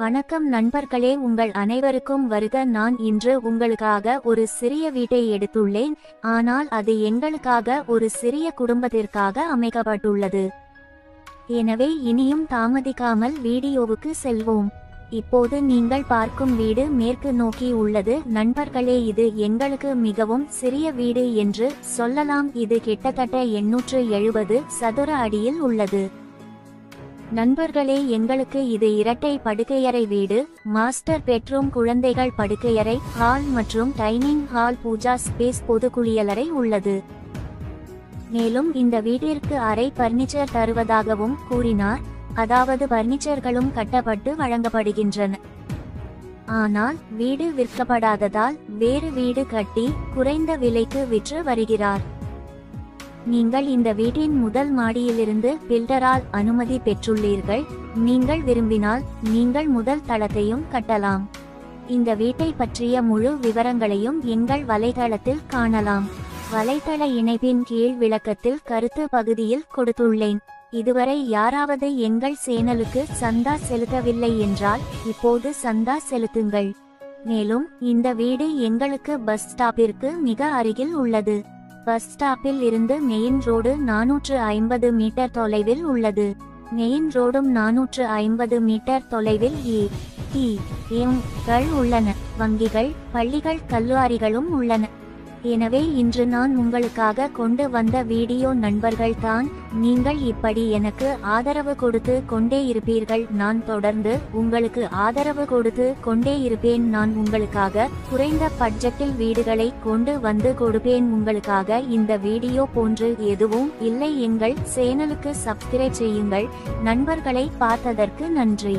வணக்கம் நண்பர்களே உங்கள் அனைவருக்கும் வருக. நான் இன்று உங்களுக்காக ஒரு சிறிய வீட்டை எடுத்துள்ளேன். ஆனால் அது எங்களுக்காக ஒரு சிறிய குடும்பத்திற்காக அமைக்கப்பட்டுள்ளது. எனவே இனியும் தாமதிக்காமல் வீடியோவுக்கு செல்வோம். இப்போது நீங்கள் பார்க்கும் வீடு மேற்கு நோக்கி உள்ளது. நண்பர்களே இது எங்களுக்கு மிகவும் சிறிய வீடு என்று சொல்லலாம். இது கிட்டத்தட்ட எண்ணூற்று எழுபது சதுர அடியில் உள்ளது. நண்பர்களே எங்களுக்கு இது இரட்டை படுக்கையறை வீடு. மாஸ்டர் பெட்ரூம் குழந்தைகள் படுக்கையறை ஹால் மற்றும் டைனிங் ஹால் பூஜா ஸ்பேஸ் பொது குளியலறை உள்ளது. மேலும் இந்த வீட்டிற்கு அறை பர்னிச்சர் தருவதாகவும் கூறினார். அதாவது பர்னிச்சர்களும் கட்டப்பட்டு வழங்கப்படுகின்றன. ஆனால் வீடு விற்கப்படாததால் வேறு வீடு கட்டி குறைந்த விலைக்கு விற்று வருகிறார். நீங்கள் இந்த வீட்டின் முதல் மாடியிலிருந்து பில்டரால் அனுமதி பெற்றுள்ளீர்கள். நீங்கள் விரும்பினால் நீங்கள் முதல் தளத்தையும் கட்டலாம். இந்த வீட்டை பற்றிய முழு விவரங்களையும் எங்கள் வலைதளத்தில் காணலாம். வலைதள இணைப்பின் கீழ் விளக்கத்தில் கருத்து பகுதியில் கொடுத்துள்ளேன். இதுவரை யாராவது எங்கள் சேனலுக்கு சந்தா செலுத்தவில்லை என்றால் இப்போது சந்தா செலுத்துங்கள். மேலும் இந்த வீடு எங்களுக்கு பஸ் ஸ்டாப்பிற்கு மிக அருகில் உள்ளது. பஸ் ஸ்டாப்பில் இருந்து மெயின் ரோடு நானூற்று ஐம்பது மீட்டர் தொலைவில் உள்ளது. மெயின் ரோடும் நானூற்று ஐம்பது மீட்டர் தொலைவில் இ டி எம் கள் உள்ளன. வங்கிகள் பள்ளிகள் கல்லூரிகளும் உள்ளன. எனவே இன்று நான் உங்களுக்காக கொண்டு வந்த வீடியோ நண்பர்கள் தான் நீங்கள் இப்படி எனக்கு ஆதரவு கொடுத்து கொண்டே இருப்பீர்கள். நான் தொடர்ந்து உங்களுக்கு ஆதரவு கொடுத்து கொண்டே இருப்பேன். நான் உங்களுக்காக குறைந்த பட்ஜெட்டில் வீடுகளை கொண்டு வந்து கொடுப்பேன். உங்களுக்காக இந்த வீடியோ போன்று எதுவும் இல்லை. எங்கள் சேனலுக்கு சப்ஸ்கிரைப் செய்யுங்கள். நண்பர்களை பார்த்ததற்கு நன்றி.